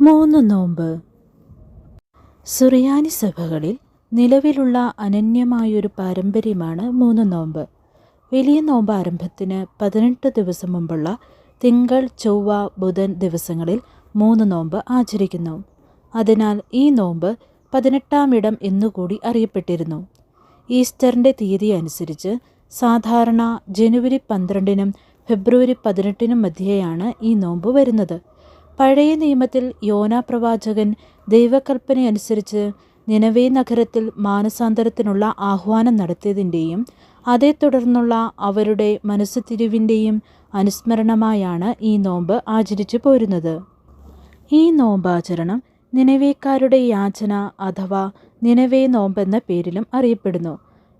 മൂന്ന് നോമ്പ്. സുറിയാനി സഭകളിൽ നിലവിലുള്ള അനന്യമായൊരു പാരമ്പര്യമാണ് മൂന്ന് നോമ്പ്. വലിയ നോമ്പ് ആരംഭത്തിന് പതിനെട്ട് ദിവസം മുമ്പുള്ള തിങ്കൾ ചൊവ്വ ബുധൻ ദിവസങ്ങളിൽ മൂന്ന് നോമ്പ് ആചരിക്കുന്നു. അതിനാൽ ഈ നോമ്പ് പതിനെട്ടാം ഇടം എന്നുകൂടി അറിയപ്പെട്ടിരുന്നു. ഈസ്റ്ററിന്റെ തീയതി അനുസരിച്ച് സാധാരണ ജനുവരി പന്ത്രണ്ടിനും ഫെബ്രുവരി പതിനെട്ടിനും മധ്യേയാണ് ഈ നോമ്പ് വരുന്നത്. പഴയ നിയമത്തിൽ യോനാ പ്രവാചകൻ ദൈവകൽപ്പനയനുസരിച്ച് നിനവേ നഗരത്തിൽ മാനസാന്തരത്തിനുള്ള ആഹ്വാനം നടത്തിയതിന്റെയും അതേ തുടർന്നുള്ള അവരുടെ മനസ്സ് തിരിവിന്റെയും അനുസ്മരണമായാണ് ഈ നോമ്പ് ആചരിച്ചു പോരുന്നത്. ഈ നോമ്പാചരണം നിനവേക്കാരുടെ യാചന അഥവാ നിനവേ നോമ്പെന്ന പേരിലും അറിയപ്പെടുന്നു.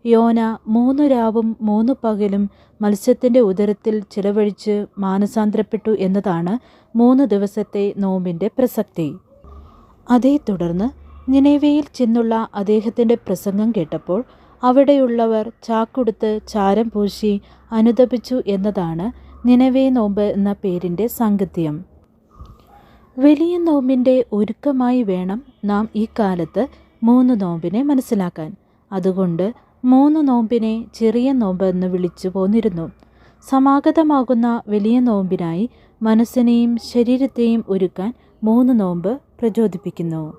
യോന മൂന്നു രാവും മൂന്നു പകലും മത്സ്യത്തിന്റെ ഉദരത്തിൽ ചിലവഴിച്ച് മാനസാന്തരപ്പെട്ടു എന്നതാണ് മൂന്ന് ദിവസത്തെ നോമ്പിന്റെ പ്രസക്തി. അതേ തുടർന്ന് നിനവേയിൽ ചെന്നുള്ള അദ്ദേഹത്തിന്റെ പ്രസംഗം കേട്ടപ്പോൾ അവിടെയുള്ളവർ ചാക്കുടുത്ത് ചാരം പൂശി അനുദപിച്ചു എന്നതാണ് നിനവേ നോമ്പ് എന്ന പേരിന്റെ സാങ്കത്യം. വലിയ നോമ്പിന്റെ ഒരുക്കമായി വേണം നാം ഈ കാലത്ത് മൂന്ന് നോമ്പിനെ മനസ്സിലാക്കാൻ. അതുകൊണ്ട് മൂന്ന് നോമ്പിനെ ചെറിയ നോമ്പ് എന്ന് വിളിച്ചു പോന്നിരുന്നു. സമാഗതമാകുന്ന വലിയ നോമ്പിനായി മനസ്സിനെയും ശരീരത്തെയും ഒരുക്കാൻ മൂന്ന് നോമ്പ് പ്രചോദിപ്പിക്കുന്നു.